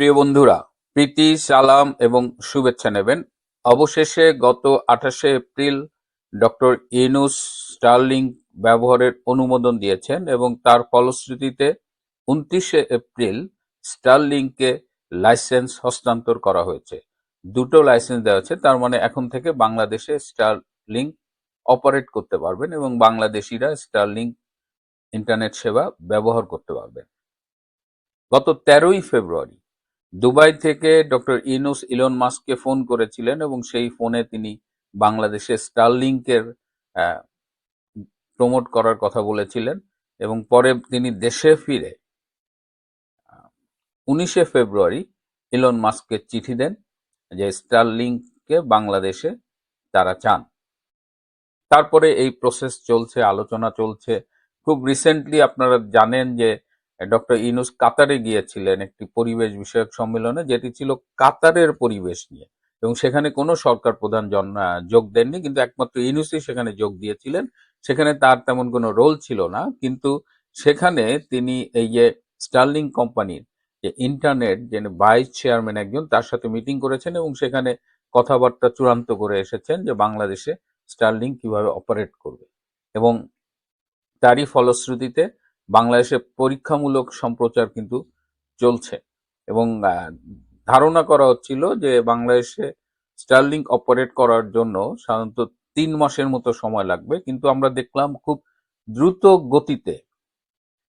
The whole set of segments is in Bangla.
প্রিয় বন্ধুরা, প্রীতি, সালাম এবং শুভেচ্ছা নেবেন। অবশেষে গত আঠাশে এপ্রিল ডক্টর ইনুস স্টার্লিং ব্যবহারের অনুমোদন দিয়েছেন এবং তার ফলশ্রুতিতে উনত্রিশে এপ্রিল স্টারলিংকে লাইসেন্স হস্তান্তর করা হয়েছে। দুটো লাইসেন্স দেওয়া হয়েছে তার মানে এখন থেকে বাংলাদেশে স্টারলিং অপারেট করতে পারবেন এবং বাংলাদেশিরা স্টারলিং ইন্টারনেট সেবা ব্যবহার করতে পারবেন। গত তেরোই ফেব্রুয়ারি দুবাই থেকে ডক্টর ইনুস ইলন মাস্ককে ফোন করেছিলেন এবং সেই ফোনে তিনি বাংলাদেশে স্টারলিংকের প্রমোট করার কথা বলেছিলেন এবং পরে তিনি দেশে ফিরে উনিশে ফেব্রুয়ারি ইলন মাস্ককে চিঠি দেন যে স্টারলিংকে বাংলাদেশে তারা চান। তারপরে এই প্রসেস চলছে, আলোচনা চলছে। খুব রিসেন্টলি আপনারা জানেন যে ডক্টর ইনুস কাতারে গিয়েছিলেন একটি পরিবেশ বিষয়ক সম্মেলনে, যেটি ছিল কাতারের পরিবেশ নিয়ে। এবং সেখানে কোনো সরকার প্রধান যোগ দেননি, কিন্তু একমাত্র ইনুসই সেখানে যোগ দিয়েছিলেন। সেখানে তার তেমন কোনো রোল ছিল না, কিন্তু সেখানে তিনি এই যে স্টার্লিং কোম্পানির যে ইন্টারনেট, যে ভাইস চেয়ারম্যান একজন, তার সাথে মিটিং করেছেন এবং সেখানে কথাবার্তা চূড়ান্ত করে এসেছেন যে বাংলাদেশে স্টার্লিং কীভাবে অপারেট করবে। এবং তারই ফলশ্রুতিতে বাংলাদেশে পরীক্ষামূলক সম্প্রচার কিন্তু চলছে। এবং ধারণা করা হচ্ছিল যে বাংলাদেশে স্টারলিংক অপারেট করার জন্য সাধারণত তিন মাসের মতো সময় লাগবে। কিন্তু আমরা দেখলাম খুব দ্রুত গতিতে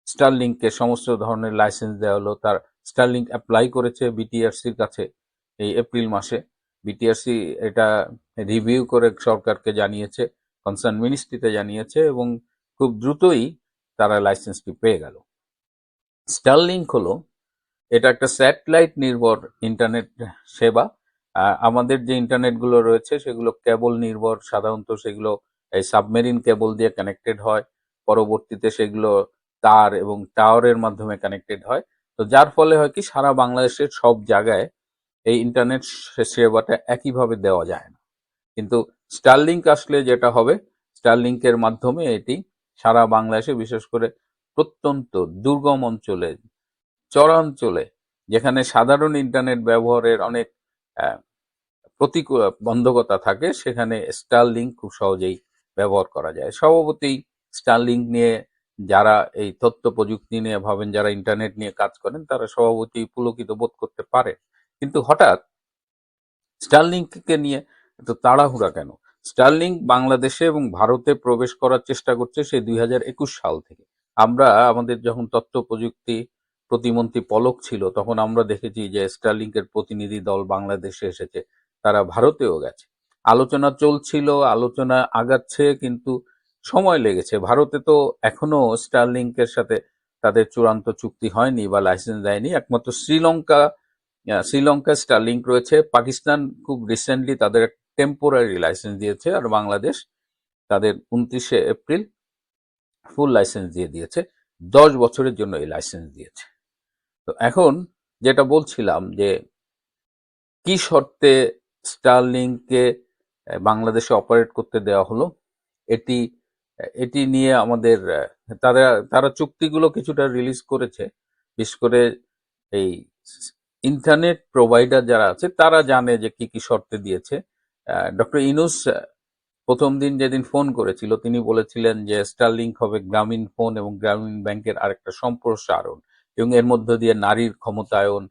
স্টারলিংকে সমস্ত ধরনের লাইসেন্স দেওয়া হলো। তার স্টারলিংক অ্যাপ্লাই করেছে বিটিআরসির কাছে এই এপ্রিল মাসে। বিটিআরসি এটা রিভিউ করে সরকারকে জানিয়েছে, কনসার্ন মিনিস্ট্রিতে জানিয়েছে এবং খুব দ্রুতই তারা লাইসেন্সটি পেয়ে গেল। স্টারলিংক হলো, এটা একটা স্যাটেলাইট নির্ভর ইন্টারনেট সেবা। আমাদের যে ইন্টারনেটগুলো রয়েছে, সেগুলো কেবল নির্ভর, সাধারণত সেগুলো এই সাবমেরিন কেবল দিয়ে কানেক্টেড হয়। পরবর্তীতে সেগুলো তার এবং টাওয়ারের মাধ্যমে কানেক্টেড হয়। তো যার ফলে হয় কি, সারা বাংলাদেশের সব জায়গায় এই ইন্টারনেট সেবাটা একইভাবে দেওয়া যায় না। কিন্তু স্টারলিংক আসলে যেটা হবে স্টারলিংকের মাধ্যমে এটি সারা বাংলাদেশে, বিশেষ করে প্রত্যন্ত দুর্গম অঞ্চলে, চরাঞ্চলে, যেখানে সাধারণ ইন্টারনেট ব্যবহারের অনেক প্রতিকূল বন্ধকতা থাকে, সেখানে স্টারলিংক খুব সহজেই ব্যবহার করা যায়। স্বভাবতই স্টারলিংক নিয়ে যারা এই তথ্য প্রযুক্তি নিয়ে ভাবেন, যারা ইন্টারনেট নিয়ে কাজ করেন, তারা স্বভাবতই পুলকিত বোধ করতে পারে। কিন্তু হঠাৎ স্টারলিংককে নিয়ে এত তাড়াহুড়া কেন? স্টারলিংক বাংলাদেশে এবং ভারতে প্রবেশ করার চেষ্টা করছে সেই দুই সাল থেকে। আমরা আমাদের যখন তথ্য প্রযুক্তি প্রতিমন্ত্রী পলক ছিল, তখন আমরা দেখেছি যে স্টারলিংকের প্রতিনিধি দল বাংলাদেশে এসেছে। তারা ভারতেও গেছে। আলোচনা চলছিল, আলোচনা আগাচ্ছে, কিন্তু সময় লেগেছে। ভারতে তো এখনও স্টারলিংকের সাথে তাদের চূড়ান্ত চুক্তি হয়নি বা লাইসেন্স দেয়নি। একমাত্র শ্রীলঙ্কা শ্রীলঙ্কা স্টারলিংক রয়েছে। পাকিস্তান খুব রিসেন্টলি তাদের টেম্পোরারি লাইসেন্স দিয়েছে আর বাংলাদেশ তাদের উনত্রিশে এপ্রিল ফুল লাইসেন্স দিয়ে দিয়েছে। দশ বছরের জন্য এই লাইসেন্স দিয়েছে। তো এখন যেটা বলছিলাম যে কি শর্তে স্টারলিংকে বাংলাদেশে অপারেট করতে দেওয়া হলো, এটি এটি নিয়ে আমাদের তারা তারা চুক্তিগুলো কিছুটা রিলিজ করেছে। বিশেষ করে এই ইন্টারনেট প্রোভাইডার যারা আছে, তারা জানে যে কি কি শর্তে দিয়েছে। ডক্টর ইনুস প্রথম দিন যেদিন ফোন করেছিল, তিনি বলেছিলেন যে স্টারলিংক হবে গ্রামীণ ফোন এবং গ্রামীণ ব্যাংকের আরেকটা সম্প্রসারণ এবং এর মধ্য দিয়ে নারীর ক্ষমতায়ন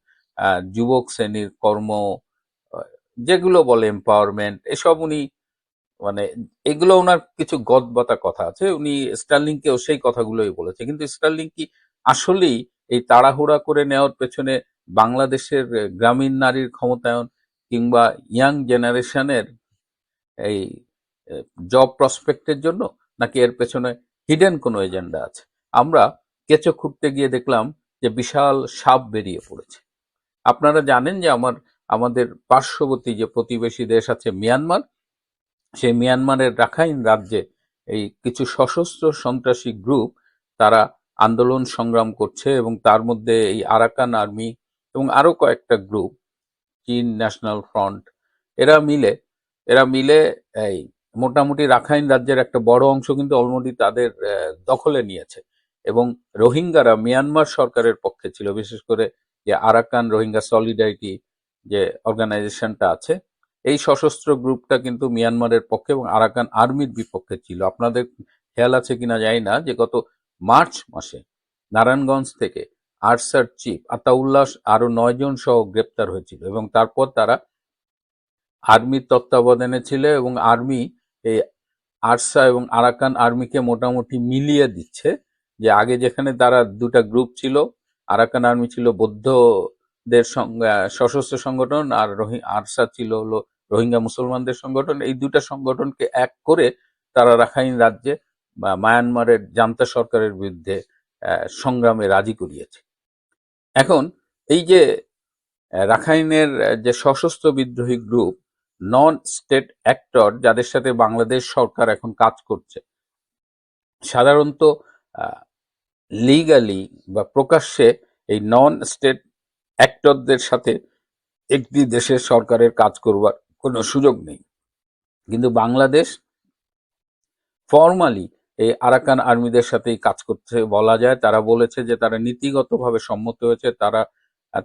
যুবক শ্রেণির কর্ম যেগুলো বলে এম্পাওয়ারমেন্ট এসব উনি মানে এগুলো ওনার কিছু গদবাতা কথা আছে, উনি স্টারলিংকেও সেই কথাগুলোই বলেছে। কিন্তু স্টারলিং কি আসলেই এই তাড়াহুড়া করে নেওয়ার পেছনে বাংলাদেশের গ্রামীণ নারীর ক্ষমতায়ন কিংবা ইয়াং জেনারেশনের এই জব প্রসপেক্টের জন্য নাকি এর পেছনে হিডেন কোনো এজেন্ডা আছে? আমরা কেঁচো খুঁড়তে গিয়ে দেখলাম যে বিশাল সাপ বেরিয়ে পড়েছে। আপনারা জানেন যে আমার, আমাদের পার্শ্ববর্তী যে প্রতিবেশী দেশ আছে মিয়ানমার, সেই মিয়ানমারের রাখাইন রাজ্যে এই কিছু সশস্ত্র সন্ত্রাসী গ্রুপ তারা আন্দোলন সংগ্রাম করছে এবং তার মধ্যে এই আরাকান আর্মি এবং আরও কয়েকটা গ্রুপ চীন ন্যাশনাল ফ্রন্ট এরা মিলে এরা মিলে, এই, মোটামুটি রাখাইন রাজ্যের একটা বড় অংশ কিন্তু অলরেডি তাদের দখলে নিয়েছে। এবং রোহিঙ্গারা মিয়ানমার সরকারের পক্ষে ছিল, বিশেষ করে যে আরাকান রোহিঙ্গা সলিডারিটি যে অর্গানাইজেশনটা আছে, এই সশস্ত্র গ্রুপটা কিন্তু মিয়ানমারের পক্ষে এবং আরাকান আর্মির বিপক্ষে ছিল। আপনাদের খেয়াল আছে কিনা জানি না, যে গত মার্চ মাসে নারায়ণগঞ্জ থেকে আরসার চিফ আতাউল্লাহ আরও নয় জন সহ গ্রেপ্তার হয়েছিল এবং তারপর তারা আর্মির তত্ত্বাবধানে ছিল এবং আর্মি এই আরসা এবং আরাকান আর্মিকে মোটামুটি মিলিয়ে দিচ্ছে যে আগে যেখানে তারা দুটা গ্রুপ ছিল, আরাকান আর্মি ছিল বৌদ্ধদের সশস্ত্র সংগঠন আর রোহি, আরসা ছিল হলো রোহিঙ্গা মুসলমানদের সংগঠন। এই দুটা সংগঠনকে এক করে তারা রাখাইন রাজ্যে বা মায়ানমারের জান্তা সরকারের বিরুদ্ধে সংগ্রামে রাজি করিয়েছে। এখন এই যে রাখাইনের যে সশস্ত্র বিদ্রোহী গ্রুপ নন স্টেট অ্যাক্টর যাদের সাথে বাংলাদেশ সরকার এখন কাজ করছে, সাধারণত লিগালি বা প্রকাশ্যে এই নন স্টেট অ্যাক্টরদের সাথে একটি দেশের সরকারের কাজ করবার কোনো সুযোগ নেই। কিন্তু বাংলাদেশ ফর্মালি এই আরাকান আর্মিদের সাথেই কাজ করতে বলা যায়। তারা বলেছে যে তারা নীতিগতভাবে সম্মত হয়েছে। তারা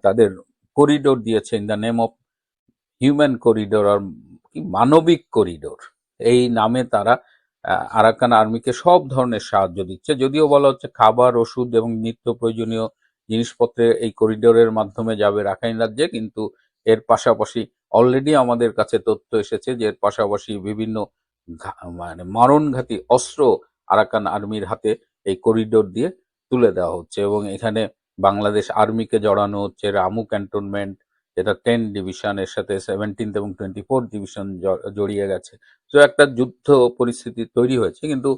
তাদের করিডোর দিয়েছে in the name of human corridor আর কি, মানবিক করিডোর। এই নামে তারা আরাকান আর্মিকে সব ধরনের সাহায্য দিচ্ছে। যদিও বলা হচ্ছে খাবার, ওষুধ এবং নিত্য প্রয়োজনীয় জিনিসপত্রে এই করিডোরের মাধ্যমে যাবে রাখাইন রাজ্যে, কিন্তু এর পাশাপাশি অলরেডি আমাদের কাছে তথ্য এসেছে যে এর পাশাপাশি বিভিন্ন মানে মরণঘাতী অস্ত্র আরাকান আর্মির হাতে এই করিডোর দিয়ে তুলে দেওয়া হচ্ছে এবং এখানে বাংলাদেশ আর্মিকে জড়ানো হচ্ছে, রামু ক্যান্টনমেন্ট, যেটা টেন ডিভিশন, এর সাথে সেভেন্টিন্থ এবং টোয়েন্টি ফোর ডিভিশন জড়িয়ে গেছে। তো একটা যুদ্ধ পরিস্থিতি তৈরি হয়েছে, কিন্তু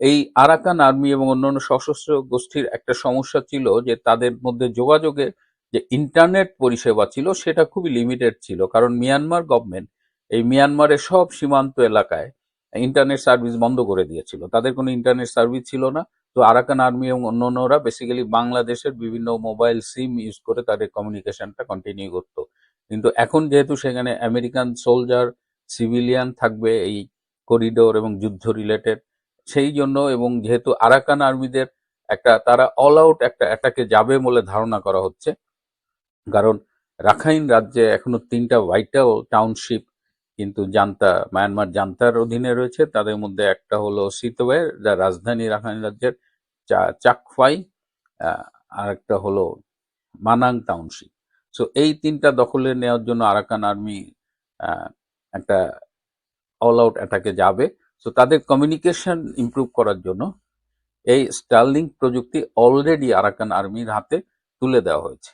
এই আরাকান আর্মি এবং অন্যান্য সশস্ত্র গোষ্ঠীর একটা সমস্যা ছিল যে তাদের মধ্যে যোগাযোগে যে ইন্টারনেট পরিষেবা ছিল, সেটা খুবই লিমিটেড ছিল। কারণ মিয়ানমার গভর্নমেন্ট এই মিয়ানমারের সব সীমান্ত এলাকায় ইন্টারনেট সার্ভিস বন্ধ করে দিয়েছিল। তাদের কোনো ইন্টারনেট সার্ভিস ছিল না। তো আরাকান আর্মি এবং অন্যান্যরা বেসিক্যালি বাংলাদেশের বিভিন্ন মোবাইল সিম ইউজ করে তাদের কমিউনিকেশনটা কন্টিনিউ করতো। কিন্তু এখন যেহেতু সেখানে আমেরিকান সোলজার সিভিলিয়ান থাকবে এই করিডোর এবং যুদ্ধ রিলেটেড সেই জন্য এবং যেহেতু আরাকান আর্মিদের একটা, তারা অল আউট একটা অ্যাটাকে যাবে বলে ধারণা করা হচ্ছে। কারণ রাখাইন রাজ্যে এখনও তিনটা ভাইটাল টাউনশিপ জান্তা মায়ানমার জান্তার অধীনে রয়েছে। তাদের মধ্যে একটা হলো সিতওয়ে যা রাজধানী রাখাইন রাজ্যের চাকফাই আর একটা হলো মানাং টাউনশিপ সো এই তিনটা দখলে নেওয়ার জন্য আরাকান আর্মি একটা অল আউট অ্যাটাকে যাবে। সো তাদের কমিউনিকেশন ইমপ্রুভ করার জন্য এই স্টার্লিং প্রযুক্তি অলরেডি আরাকান আর্মির হাতে তুলে দেওয়া হয়েছে।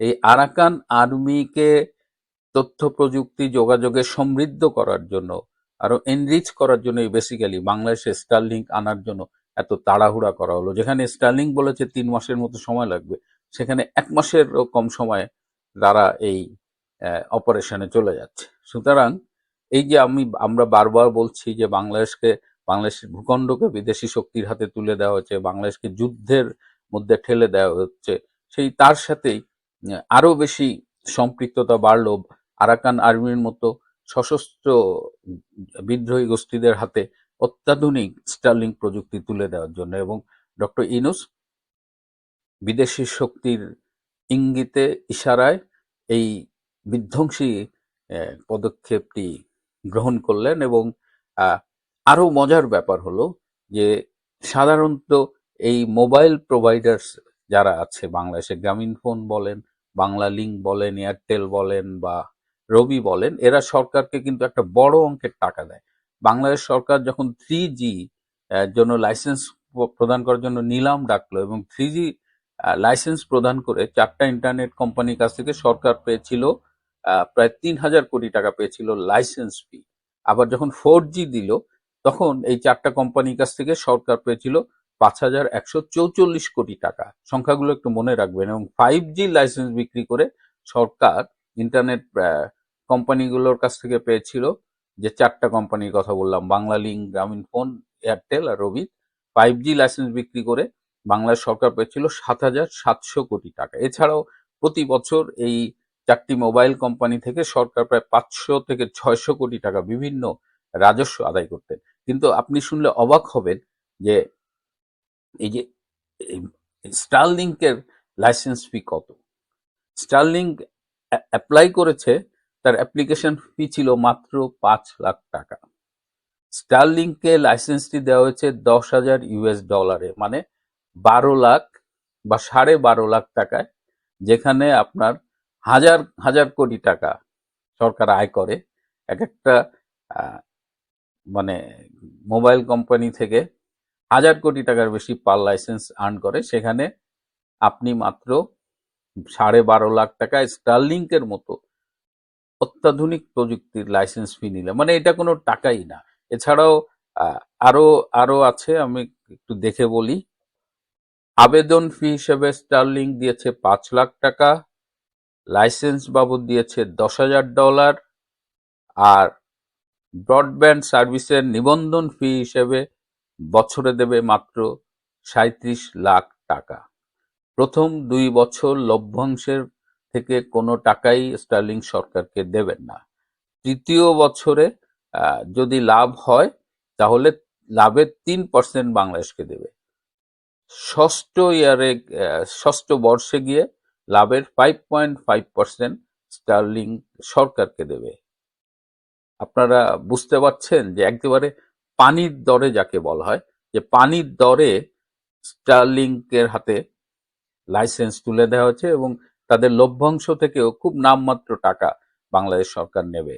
এই আরাকান আর্মিকে তথ্য প্রযুক্তি যোগাযোগে সমৃদ্ধ করার জন্য আরও এনরিচ করার জন্য বেসিক্যালি বাংলাদেশে স্টারলিংক আনার জন্য এত তাড়াহুড়া করা হলো। যেখানে স্টারলিংক বলেছে তিন মাসের মতো সময় লাগবে, সেখানে এক মাসের কম সময়ে তারা এই অপারেশনে চলে যাচ্ছে। সুতরাং এই যে আমি, আমরা বারবার বলছি যে বাংলাদেশকে, বাংলাদেশের ভূখণ্ডকে বিদেশি শক্তির হাতে তুলে দেওয়া হচ্ছে, বাংলাদেশকে যুদ্ধের মধ্যে ঠেলে দেওয়া হচ্ছে, সেই তার সাথেই আরও বেশি সম্পৃক্ততা বাড়লো আরাকান আর্মির মতো সশস্ত্র বিদ্রোহী গোষ্ঠীদের হাতে অত্যাধুনিক স্টার্লিং প্রযুক্তি তুলে দেওয়ার জন্য এবং ডক্টর ইনুস বিদেশি শক্তির ইঙ্গিতে, ইশারায় এই বিধ্বংসী পদক্ষেপটি গ্রহণ করলেন এবং আরও মজার ব্যাপার হলো যে সাধারণত এই মোবাইল প্রোভাইডার্স যারা আছে, বাংলাদেশে গ্রামীণ ফোন বলেন, বাংলা লিঙ্ক বলেন, এয়ারটেল বলেন বা রবি বলেন, এরা সরকারকে কিন্তু একটা বড় অঙ্কের টাকা দেয়। বাংলাদেশ সরকার যখন থ্রি জি জন্য লাইসেন্স প্রদান করার জন্য নিলাম ডাকলো এবং থ্রি জি লাইসেন্স প্রদান করে চারটা ইন্টারনেট কোম্পানির কাছ থেকে সরকার পেয়েছিল প্রায় তিন হাজার কোটি টাকা পেয়েছিল লাইসেন্স ফি আবার যখন ফোর জি দিল, তখন এই চারটা কোম্পানির কাছ থেকে সরকার পেয়েছিল পাঁচ হাজার একশো চৌচল্লিশ কোটি টাকা। সংখ্যাগুলো একটু মনে রাখবেন এবং ফাইভ জি লাইসেন্স বিক্রি করে সরকার ইন্টারনেট কোম্পানিগুলোর কাছ থেকে পেয়েছিল যে চারটা কোম্পানির কথা বললাম। Banglalink, Grameenphone, Airtel আর রবি। ফাইভ জি লাইসেন্স বিক্রি করে বাংলাদেশ সরকার পেয়েছিল সাত হাজার সাতশো কোটি টাকা। এছাড়াও প্রতি বছর এই চারটি মোবাইল কোম্পানি থেকে সরকার প্রায় পাঁচশো থেকে ছয়শো কোটি টাকা বিভিন্ন রাজস্ব আদায় করতেন। কিন্তু আপনি শুনলে অবাক হবেন যে এই যে স্টারলিংকের লাইসেন্স ফি কত? স্টারলিং অ্যাপ্লাই করেছে তার অ্যাপ্লিকেশন ফি ছিল মাত্র পাঁচ লাখ টাকা। স্টারলিংকে লাইসেন্সটি দেওয়া হয়েছে দশ হাজার ইউএস ডলারে মানে বারো লাখ বা সাড়ে বারো লাখ টাকায়, যেখানে আপনার হাজার হাজার কোটি টাকা সরকার আয় করে। এক একটা মানে মোবাইল কোম্পানি থেকে হাজার কোটি টাকার বেশি পার লাইসেন্স আর্ন করে, সেখানে আপনি মাত্র সাড়ে বারো লাখ টাকায় স্টারলিংকের মতো অত্যাধুনিক প্রযুক্তির লাইসেন্স ফি নিলে মানে এটা কোনো টাকাই না। এছাড়াও আরও আরও আছে, আমি একটু দেখে বলি। আবেদন ফি হিসেবে স্টারলিং দিয়েছে পাঁচ লাখ টাকা লাইসেন্স বাবদ দিয়েছে দশ হাজার ডলার আর ব্রডব্যান্ড সার্ভিসের নিবন্ধন ফি হিসেবে বছরে দেবে মাত্র সাঁত্রিশ লাখ টাকা। প্রথম দুই বছর লভ্যাংশের থেকে কোনো টাকাই স্টার্লিং সরকারকে দেবেন না। তৃতীয় বছরে যদি লাভ হয়, তাহলে লাভের তিন পার্সেন্ট বাংলাদেশকে দেবে। ষষ্ঠ ইয়ারে ষষ্ঠ বর্ষে গিয়ে লাভের five point five percent Starlink সরকারকে দেবে। আপনারা বুঝতে পারছেন যে একেবারে পানির দরে যাকে বলা হয়, যে পানির দরে স্টারলিংকের হাতে লাইসেন্স তুলে দেওয়া হয়েছে এবং তাদের লভ্যাংশ থেকেও খুব নামমাত্র টাকা বাংলাদেশ সরকার নেবে।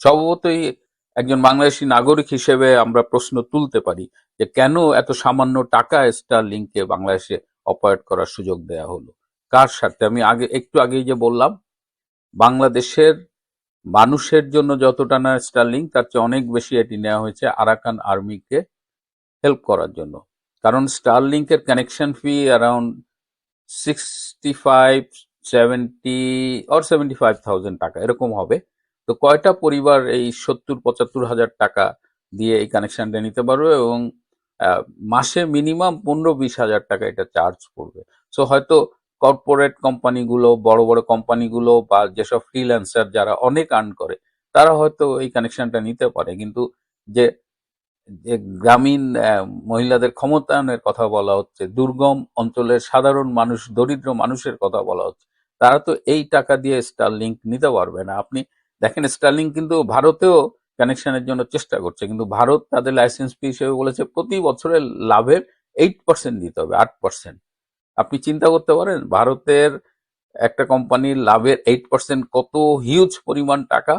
স্বভাবতই একজন বাংলাদেশি নাগরিক হিসেবে আমরা প্রশ্ন তুলতে পারি যে কেন এত সামান্য টাকা স্টার স্টারলিংকে বাংলাদেশে অপারেট করার সুযোগ দেওয়া হলো? কার স্বার্থে? আমি আগে, একটু আগেই যে বললাম, বাংলাদেশের মানুষের জন্য যতটা না স্টার স্টারলিং তার চেয়ে অনেক বেশি এটি নেওয়া হয়েছে আরাকান আর্মিকে হেল্প করার জন্য। কারণ star স্টারলিংকের connection fee around sixty five seventy or seventy five thousand টাকা, এরকম হবে। তো কয়টা পরিবার এই সত্তর, পঁচাত্তর হাজার টাকা দিয়ে এই কানেকশনটা নিতে পারবে এবং মাসে মিনিমাম পনেরো, বিশ হাজার টাকা এটা চার্জ পড়বে সো হয়তো কর্পোরেট কোম্পানিগুলো বড় বড় কোম্পানিগুলো বা যেসব ফ্রিল্যান্সার যারা অনেক আর্ন করে, তারা হয়তো এই কানেকশনটা নিতে পারে। কিন্তু যে যে গ্রামীণ মহিলাদের ক্ষমতায়নের কথা বলা হচ্ছে, দুর্গম অঞ্চলের সাধারণ মানুষ, দরিদ্র মানুষের কথা বলা হচ্ছে তারা তো এই টাকা দিয়ে স্টারলিংক নিতে পারবে না। আপনি দেখেন স্টারলিংক কিন্তু ভারতেও কানেকশনের জন্য চেষ্টা করছে, কিন্তু ভারত তাদের লাইসেন্স ফি হিসেবে বলেছে প্রতি বছরের লাভের এইট পার্সেন্ট দিতে হবে আট পার্সেন্ট আপনি চিন্তা করতে পারেন, ভারতের একটা কোম্পানির লাভের এইট পার্সেন্ট কত হিউজ পরিমাণ টাকা?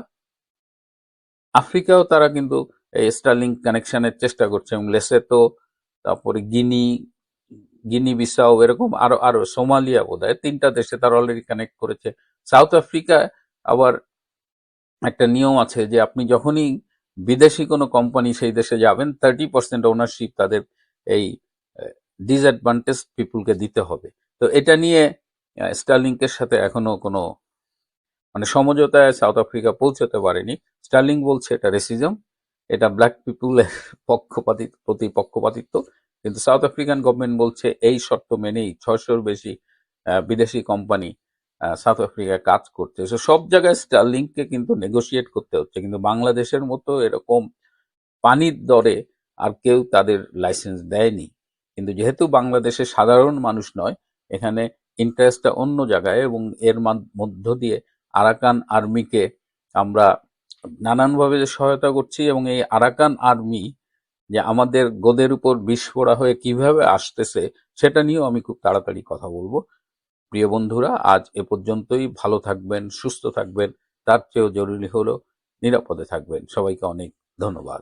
আফ্রিকাও তারা কিন্তু এই স্টারলিং কানেকশনের চেষ্টা করছে, এবং লেসেতো তারপরে গিনি গিনি বিসাও এরকম আরও আরও, সোমালিয়া বোধ তিনটা দেশে তারা অলরেডি কানেক্ট করেছে। সাউথ আফ্রিকা আবার একটা নিয়ম আছে যে আপনি যখনই বিদেশি কোনো কোম্পানি সেই দেশে যাবেন থার্টি পার্সেন্ট ওনারশিপ তাদের এই ডিসঅ্যাডভান্টেজ পিপুলকে দিতে হবে। তো এটা নিয়ে স্টারলিংকের সাথে এখনও কোনো মানে সমঝোতায় সাউথ আফ্রিকা পৌঁছতে পারেনি। স্টার্লিং বলছে এটা রেসিজম এটা ব্ল্যাক পিপুলের পক্ষপাতিত প্রতি পক্ষপাতিত্ব। কিন্তু সাউথ আফ্রিকান গভর্নমেন্ট বলছে, এই শর্ত মেনেই ছয়শোর বেশি বিদেশি কোম্পানি সাউথ আফ্রিকায় কাজ করছে। সব জায়গায় স্টার্লিংকে কিন্তু নেগোশিয়েট করতে হচ্ছে। কিন্তু বাংলাদেশের মতো এরকম পানির দরে আর কেউ তাদের লাইসেন্স দেয়নি। কিন্তু যেহেতু বাংলাদেশে সাধারণ মানুষ নয়, এখানে ইন্টারেস্টটা অন্য জায়গায় এবং এর মধ্য দিয়ে আরাকান আর্মিকে আমরা নানানভাবে সহায়তা করছি এবং এই আরাকান আর্মি যে আমাদের গোদের উপর বিষ ফোড়া হয়ে কীভাবে আসতেছে, সেটা নিয়েও আমি খুব তাড়াতাড়ি কথা বলব। প্রিয় বন্ধুরা, আজ এ পর্যন্তই। ভালো থাকবেন, সুস্থ থাকবেন, তার চেয়েও জরুরি হলো নিরাপদে থাকবেন। সবাইকে অনেক ধন্যবাদ।